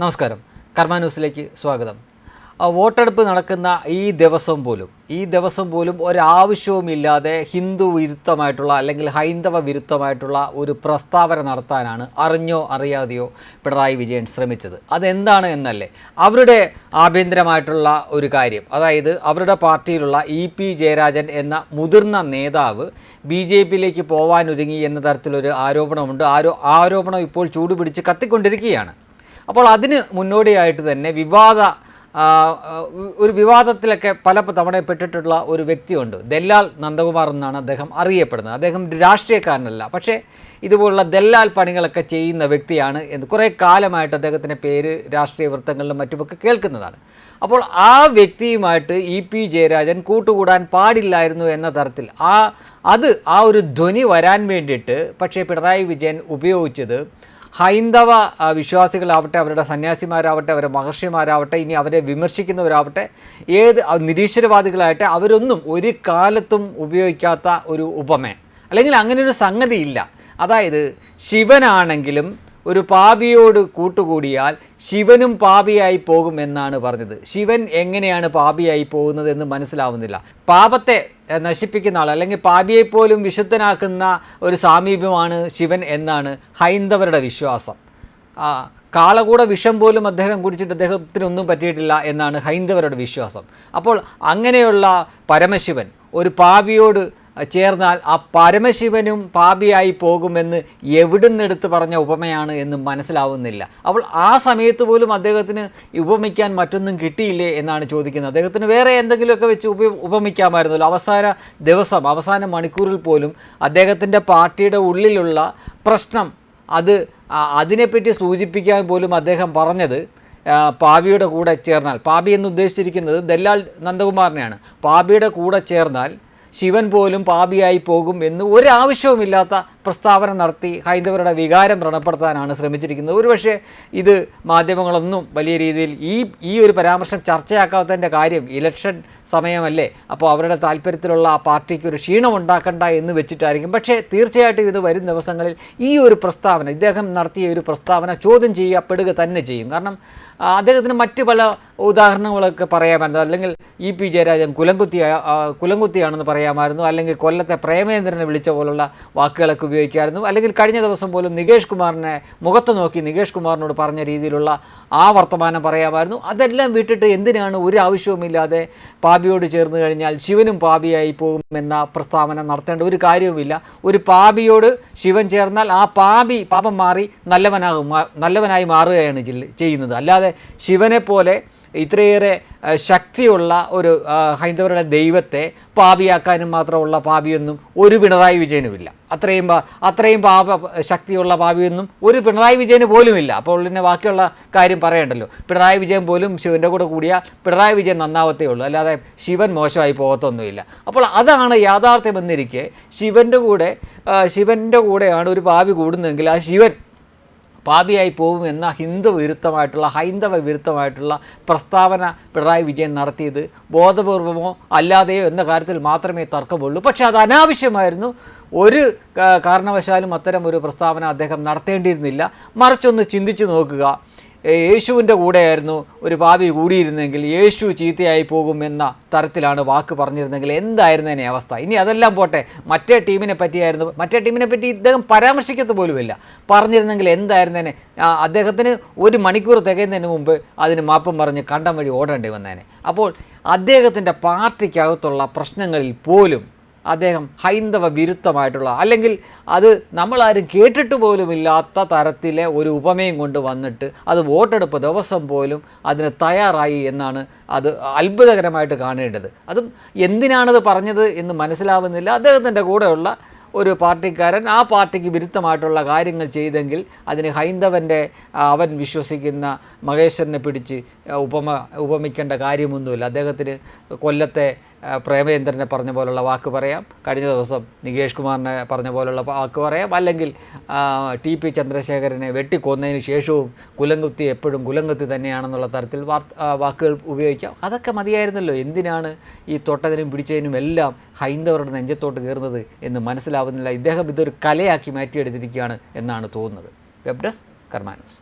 നമസ്കാരം. കർമ്മ ന്യൂസിലേക്ക് സ്വാഗതം വോട്ടെടുപ്പ് നടക്കുന്ന ഈ ദിവസം പോലും ഈ ദിവസം പോലും ഒരാവശ്യവുമില്ലാതെ ഹിന്ദു വിരുദ്ധമായിട്ടുള്ള അല്ലെങ്കിൽ ഹൈന്ദവ വിരുദ്ധമായിട്ടുള്ള ഒരു പ്രസ്താവന നടത്താനാണ് അറിഞ്ഞോ അറിയാതെയോ പിണറായി വിജയൻ ശ്രമിച്ചത്. അതെന്താണ് എന്നല്ലേ? അവരുടെ ആഭ്യന്തരമായിട്ടുള്ള ഒരു കാര്യം അതായത് അവരുടെ പാർട്ടിയിലുള്ള ഇ പി ജയരാജൻ എന്ന മുതിർന്ന നേതാവ് ബി ജെ പിയിലേക്ക് പോവാനൊരുങ്ങി എന്ന തരത്തിലൊരു ആരോപണമുണ്ട്. ആരോ ആരോപണം ഇപ്പോൾ ചൂടുപിടിച്ച് കത്തിക്കൊണ്ടിരിക്കുകയാണ്. അപ്പോൾ അതിന് മുന്നോടിയായിട്ട് തന്നെ വിവാദ ഒരു വിവാദത്തിലൊക്കെ പല തവണ പെട്ടിട്ടുള്ള ഒരു വ്യക്തിയുണ്ട്. ദല്ലാൽ നന്ദകുമാർ എന്നാണ് അദ്ദേഹം അറിയപ്പെടുന്നത്. അദ്ദേഹം രാഷ്ട്രീയക്കാരനല്ല. പക്ഷേ ഇതുപോലുള്ള ദല്ലാൽ പണികളൊക്കെ ചെയ്യുന്ന വ്യക്തിയാണ് എന്ന് കുറേ കാലമായിട്ട് അദ്ദേഹത്തിന്റെ പേര് രാഷ്ട്രീയ വൃത്തങ്ങളിലും മറ്റുമൊക്കെ കേൾക്കുന്നതാണ്. അപ്പോൾ ആ വ്യക്തിയുമായിട്ട് ഇ പി ജയരാജൻ കൂട്ടുകൂടാൻ പാടില്ലായിരുന്നു എന്ന തരത്തിൽ ആ അത് ആ ഒരു ധ്വനി വരാൻ വേണ്ടിയിട്ട് പക്ഷേ പിണറായി വിജയൻ ഉപയോഗിച്ചത് ഹൈന്ദവ വിശ്വാസികളാവട്ടെ അവരുടെ സന്യാസിമാരാവട്ടെ അവരുടെ മഹർഷിമാരാവട്ടെ ഇനി അവരെ വിമർശിക്കുന്നവരാവട്ടെ ഏത് നിരീശ്വരവാദികളായിട്ടെ അവരൊന്നും ഒരു കാലത്തും ഉപയോഗിക്കാത്ത ഒരു ഉപമ. അല്ലെങ്കിൽ അങ്ങനെ ഒരു സംഗതിയില്ല അതായത് ശിവനാണെങ്കിലും ഒരു പാപിയോട് കൂട്ടുകൂടിയാൽ ശിവനും പാപിയായി പോകുമെന്നാണ് പറഞ്ഞത്. ശിവൻ എങ്ങനെയാണ് പാപിയായി പോകുന്നത് എന്ന് മനസ്സിലാവുന്നില്ല. പാപത്തെ നശിപ്പിക്കുന്ന ആൾ അല്ലെങ്കിൽ പാപിയെ പോലും വിശുദ്ധനാക്കുന്ന ഒരു സാമീപ്യമാണ് ശിവൻ എന്നാണ് ഹൈന്ദവരുടെ വിശ്വാസം. കാളകൂട വിഷം പോലും അദ്ദേഹം കുടിച്ചിട്ട് അദ്ദേഹത്തിനൊന്നും പറ്റിയിട്ടില്ല എന്നാണ് ഹൈന്ദവരുടെ വിശ്വാസം. അപ്പോൾ അങ്ങനെയുള്ള പരമശിവൻ ഒരു പാപിയോട് ചേർന്നാൽ ആ പരമശിവനും പാപിയായി പോകുമെന്ന് എവിടുന്നെടുത്ത് പറഞ്ഞ ഉപമയാണ് എന്ന് മനസ്സിലാവുന്നില്ല. അപ്പോൾ ആ സമയത്ത് പോലും അദ്ദേഹത്തിന് ഉപമിക്കാൻ മറ്റൊന്നും കിട്ടിയില്ലേ എന്നാണ് ചോദിക്കുന്നത്. അദ്ദേഹത്തിന് വേറെ എന്തെങ്കിലുമൊക്കെ വെച്ച് ഉപ ഉപമിക്കാമായിരുന്നല്ലോ. അവസാന ദിവസം അവസാന മണിക്കൂറിൽ പോലും അദ്ദേഹത്തിന്റെ പാർട്ടിയുടെ ഉള്ളിലുള്ള പ്രശ്നം അത് അതിനെപ്പറ്റി സൂചിപ്പിക്കാൻ പോലും അദ്ദേഹം പറഞ്ഞത് പാപിയുടെ കൂടെ ചേർന്നാൽ. പാപി എന്ന് ഉദ്ദേശിച്ചിരിക്കുന്നത് ദല്ലാൽ നന്ദകുമാറിനെയാണ്. പാപിയുടെ കൂടെ ചേർന്നാൽ ശിവൻ പോലും പാപിയായി പോകും എന്ന് ഒരാവശ്യവുമില്ലാത്ത പ്രസ്താവന നടത്തി ഹൈന്ദവരുടെ വികാരം വ്രണപ്പെടുത്താനാണ് ശ്രമിച്ചിരിക്കുന്നത്. ഒരുപക്ഷെ ഇത് മാധ്യമങ്ങളൊന്നും വലിയ രീതിയിൽ ഈ ഈ ഒരു പരാമർശം ചർച്ചയാക്കാത്തതിന്റെ കാര്യം ഇലക്ഷൻ സമയമല്ലേ അപ്പോൾ അവരുടെ താല്പര്യത്തിലുള്ള ആ പാർട്ടിക്ക് ഒരു ക്ഷീണം ഉണ്ടാക്കണ്ട എന്ന് വെച്ചിട്ടായിരിക്കും. പക്ഷേ തീർച്ചയായിട്ടും ഇത് വരും ദിവസങ്ങളിൽ ഈ ഒരു പ്രസ്താവന ഇദ്ദേഹം നടത്തിയ ഒരു പ്രസ്താവന ചോദ്യം ചെയ്യപ്പെടുക തന്നെ ചെയ്യും. കാരണം അദ്ദേഹത്തിന് മറ്റ് പല ഉദാഹരണങ്ങളൊക്കെ പറയാമായിരുന്നു അല്ലെങ്കിൽ ഇ പി ജയരാജൻ കുലംകുത്തി കുലംകുത്തിയാണെന്ന് പറയാമായിരുന്നു. അല്ലെങ്കിൽ കൊല്ലത്തെ പ്രേമേന്ദ്രനെ വിളിച്ച പോലുള്ള വാക്കുകളൊക്കെ ഉപയോഗിക്കാമായിരുന്നു അല്ലെങ്കിൽ കഴിഞ്ഞ ദിവസം പോലും നികേഷ് കുമാറിനെ മുഖത്ത് നോക്കി നികേഷ് കുമാറിനോട് പറഞ്ഞ രീതിയിലുള്ള ആ വർത്തമാനം പറയാമായിരുന്നു. അതെല്ലാം വിട്ടിട്ട് എന്തിനാണ് ഒരു ആവശ്യവുമില്ലാതെ പാപിയോട് ചേർന്ന് കഴിഞ്ഞാൽ ശിവനും പാപിയായി പോകുമെന്ന പ്രസ്താവന നടത്തേണ്ട ഒരു കാര്യവുമില്ല. ഒരു പാപിയോട് ശിവൻ ചേർന്നാൽ ആ പാപി പാപം മാറി നല്ലവനാകും നല്ലവനായി മാറുകയാണ് ചെയ്യുന്നത്. അല്ലാതെ ശിവനെ പോലെ ഇത്രയേറെ ശക്തിയുള്ള ഒരു ഹൈന്ദവരുടെ ദൈവത്തെ പാപിയാക്കാനും മാത്രമുള്ള പാപിയൊന്നും ഒരു പിണറായി വിജയനുമില്ല. അത്രയും അത്രയും പാപ ശക്തിയുള്ള പാപിയൊന്നും ഒരു പിണറായി വിജയന് പോലുമില്ല. അപ്പോൾ പിന്നെ ബാക്കിയുള്ള കാര്യം പറയണ്ടല്ലോ. പിണറായി വിജയൻ പോലും ശിവന്റെ കൂടെ കൂടിയ പിണറായി വിജയൻ നന്നാവത്തേ ഉള്ളൂ. അല്ലാതെ ശിവൻ മോശമായി പോകത്തൊന്നുമില്ല. അപ്പോൾ അതാണ് യാഥാർത്ഥ്യമെന്നിരിക്കെ ശിവന്റെ കൂടെ ശിവന്റെ കൂടെയാണ് ഒരു പാപി കൂടുന്നതെങ്കിൽ ആ ശിവൻ പാപിയായി പോകും എന്ന ഹിന്ദു വിരുദ്ധമായിട്ടുള്ള ഹൈന്ദവ വിരുദ്ധമായിട്ടുള്ള പ്രസ്താവന പിണറായി വിജയൻ നടത്തിയത് ബോധപൂർവമോ അല്ലാതെയോ എന്ന കാര്യത്തിൽ മാത്രമേ തർക്കമുള്ളൂ. പക്ഷേ അത് അനാവശ്യമായിരുന്നു. ഒരു കാരണവശാലും അത്തരം ഒരു പ്രസ്താവന അദ്ദേഹം നടത്തേണ്ടിയിരുന്നില്ല. മറിച്ചൊന്ന് ചിന്തിച്ചു നോക്കുക. യേശുവിന്റെ കൂടെയായിരുന്നു ഒരു പാപി കൂടിയിരുന്നെങ്കിൽ യേശു ചീത്തയായി പോകും എന്ന തരത്തിലാണ് വാക്ക് പറഞ്ഞിരുന്നെങ്കിൽ എന്തായിരുന്നതിനെ അവസ്ഥ? ഇനി അതെല്ലാം പോട്ടെ. മറ്റേ ടീമിനെ പറ്റിയായിരുന്നു മറ്റേ ടീമിനെ പറ്റി ഇദ്ദേഹം പരാമർശിക്കത്ത് പോലുമില്ല. പറഞ്ഞിരുന്നെങ്കിൽ എന്തായിരുന്നേനെ അദ്ദേഹത്തിന് ഒരു മണിക്കൂർ തികയുന്നതിന് മുമ്പ് അതിന് മാപ്പും പറഞ്ഞ് കണ്ടം വഴി ഓടേണ്ടി വന്നേനെ. അപ്പോൾ അദ്ദേഹത്തിന്റെ പാർട്ടിക്കകത്തുള്ള പ്രശ്നങ്ങളിൽ പോലും അദ്ദേഹം ഹൈന്ദവ വിരുദ്ധമായിട്ടുള്ള അല്ലെങ്കിൽ അത് നമ്മളാരും കേട്ടിട്ട് പോലുമില്ലാത്ത തരത്തിലെ ഒരു ഉപമയും കൊണ്ട് വന്നിട്ട് അത് വോട്ടെടുപ്പ് ദിവസം പോലും അതിന് തയ്യാറായി എന്നാണ് അത് അത്ഭുതകരമായിട്ട് കാണേണ്ടത്. അതും എന്തിനാണത് പറഞ്ഞത് എന്ന് മനസ്സിലാവുന്നില്ല. അദ്ദേഹത്തിന്റെ കൂടെയുള്ള ഒരു പാർട്ടിക്കാരൻ ആ പാർട്ടിക്ക് വിരുദ്ധമായിട്ടുള്ള കാര്യങ്ങൾ ചെയ്തെങ്കിൽ അതിന് ഹൈന്ദവന്റെ അവൻ വിശ്വസിക്കുന്ന മഹേശ്വരനെ പിടിച്ച് ഉപമ ഉപമിക്കേണ്ട കാര്യമൊന്നുമില്ല. അദ്ദേഹത്തിന് കൊല്ലത്തെ പ്രേമേന്ദ്രനെ പറഞ്ഞ പോലുള്ള വാക്ക് പറയാം. കഴിഞ്ഞ ദിവസം നികേഷ് കുമാറിനെ പറഞ്ഞ പോലുള്ള വാക്ക് പറയാം. അല്ലെങ്കിൽ ടി പി ചന്ദ്രശേഖരനെ വെട്ടിക്കൊന്നതിന് ശേഷവും കുലംകുത്തി എപ്പോഴും കുലംകുത്തി തന്നെയാണെന്നുള്ള തരത്തിൽ വാക്കുകൾ ഉപയോഗിക്കാം. അതൊക്കെ മതിയായിരുന്നല്ലോ. എന്തിനാണ് ഈ തൊട്ടതിനും പിടിച്ചതിനും എല്ലാം ഹൈന്ദവരുടെ നെഞ്ചത്തോട്ട് കയറുന്നത് എന്ന് മനസ്സിലാവുന്നില്ല. ഇദ്ദേഹം ഇതൊരു കലയാക്കി മാറ്റിയെടുത്തിരിക്കുകയാണ് എന്നാണ് തോന്നുന്നത്. Web desk കർമാനോസ്